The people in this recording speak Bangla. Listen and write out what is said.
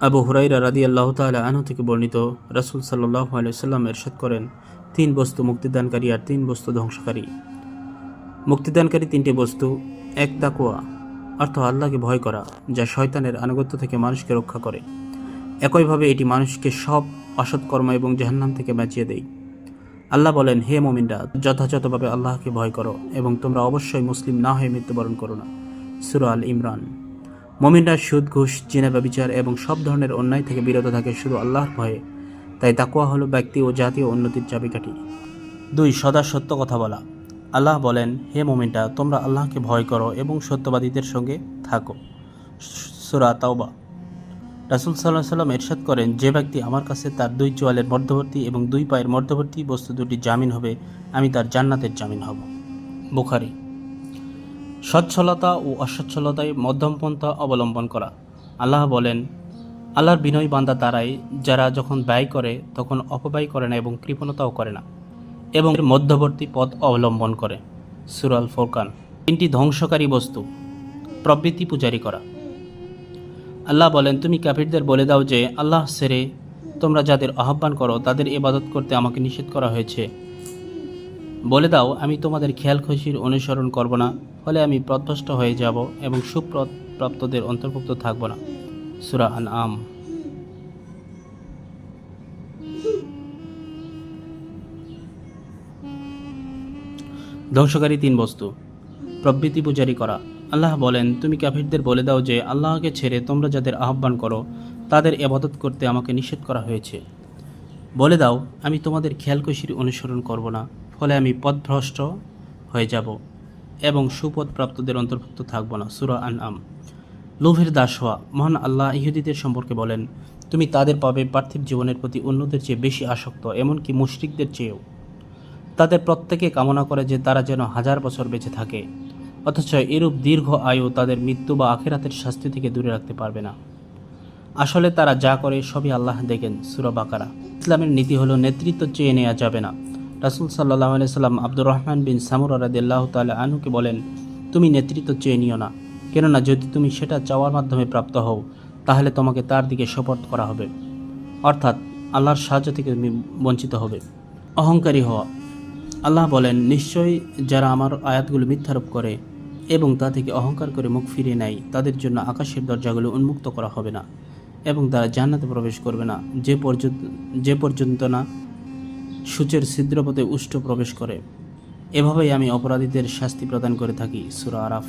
আবু হুরাইরা রাদি আল্লাহ তালা আনহু থেকে বর্ণিত রাসুল সাল্লাহ আলাইসাল্লাম এরশাদ করেন, তিন বস্তু মুক্তিদানকারী আর তিন বস্তু ধ্বংসকারী। মুক্তিদানকারী তিনটি বস্তু, এক তাকুয়া অর্থ আল্লাহকে ভয় করা, যা শয়তানের আনুগত্য থেকে মানুষকে রক্ষা করে। একইভাবে এটি মানুষকে সব অসৎকর্ম এবং জাহান্নাম থেকে বাঁচিয়ে দেয়। আল্লাহ বলেন, হে মোমিনরা, যথাযথভাবে আল্লাহকে ভয় করো এবং তোমরা অবশ্যই মুসলিম না হয়ে মৃত্যুবরণ করো না। সুরা আল ইমরান। মমিনরা সুদ, ঘুষ, জিনা, ব্যবিচার এবং সব ধরনের অন্যায় থেকে বিরত থাকে শুধু আল্লাহর ভয়ে। তাই তাকুয়া হলো ব্যক্তি ও জাতীয় উন্নতির চাবিকাঠি। দুই, সদা সত্য কথা বলা। আল্লাহ বলেন, হে মোমিনটা তোমরা আল্লাহকে ভয় করো এবং সত্যবাদীদের সঙ্গে থাকো। সুরা তাওবা। রাসুল সাল্লাহ সাল্লাম এরশাদ করেন, যে ব্যক্তি আমার কাছে তার দুই চোয়ালের মধ্যবর্তী এবং দুই পায়ের মধ্যবর্তী বস্তু দুটি জামিন হবে, আমি তার জান্নাতের জামিন হব। বুখারি। সচ্ছলতা ও অসচ্ছলতায় মধ্যমপন্থা অবলম্বন করা। আল্লাহ বলেন, আল্লাহর বিনয় বান্দা তারাই, যারা যখন ব্যয় করে, তখন অপব্যয় করে না এবং কৃপণতাও করে না এবং মধ্যবর্তী পথ অবলম্বন করে। সুরাল ফোরকান, তিনটি ধ্বংসকারী বস্তু, প্রবৃত্তি পূজারি করা। আল্লাহ বলেন, তুমি কাফিরদের বলে দাও যে, আল্লাহ সেরে তোমরা যাদের আহ্বান করো, তাদের ইবাদত করতে আমাকে নিষেধ করা হয়েছে। বলে দাও, আমি তোমাদের খেয়াল খুশির অনুসরণ করব না, ফলে আমি প্রধ্বস্ত হয়ে যাব এবং সুপ্রাপ্তদের অন্তর্ভুক্ত থাকব না। সুরা আন আম ধ্বংসকারী তিন বস্তু। প্রবৃত্তি পূজারি করা। আল্লাহ বলেন, তুমি কাফিরদের বলে দাও যে, আল্লাহকে ছেড়ে তোমরা যাদের আহ্বান করো, তাদের এবাদত করতে আমাকে নিষেধ করা হয়েছে। বলে দাও, আমি তোমাদের খেয়ালকুশির অনুসরণ করব না ফলে আমি পথভ্রষ্ট হয়ে যাব এবং সুপথ প্রাপ্তদের অন্তর্ভুক্ত থাকব না। সুরা আন আম লোভের দাস হওয়া মহান আল্লাহ ইহুদিদের সম্পর্কে বলেন, তুমি তাদের পাবে পার্থিব জীবনের প্রতি অন্যদের চেয়ে বেশি আসক্ত, এমনকি মুশরিকদের চেয়েও। তাদের প্রত্যেকে কামনা করে যে তারা যেন হাজার বছর বেঁচে থাকে, অথচ এরূপ দীর্ঘ আয়ু তাদের মৃত্যু বা আখেরাতের শাস্তি থেকে দূরে রাখতে পারবে না। আসলে তারা যা করে সবই আল্লাহ দেখেন। সুরা বাকারা। ইসলামের নীতি হলো নেতৃত্ব চেয়ে নেওয়া যাবে না। রাসুল সাল্লাহ সাল্লাম আব্দুর রহমান বিন সামুর রাদিল্লাহ তাল্লাহ আনুকে বলেন, তুমি নেতৃত্ব চেয়ে নিও না। কেননা যদি তুমি সেটা চাওয়ার মাধ্যমে প্রাপ্ত হও, তাহলে তোমাকে তার দিকে সপোর্ট করা হবে। অর্থাৎ আল্লাহর সাহায্য থেকে তুমি বঞ্চিত হবে। অহংকারী হওয়া। আল্লাহ বলেন, নিশ্চয়ই যারা আমার আয়াতগুলো মিথ্যারোপ করে এবং তা থেকে অহংকার করে মুখ ফিরিয়ে নেয়, তাদের জন্য আকাশের দরজাগুলো উন্মুক্ত করা হবে না এবং তারা জান্নাতে প্রবেশ করবে না। যে পর্যন্ত যে পর্যন্ত না সূচের ছিদ্রপথে উষ্ঠ প্রবেশ করে। এভাবেই আমি অপরাধীদের শাস্তি প্রদান করে থাকি সুরা আরাফ।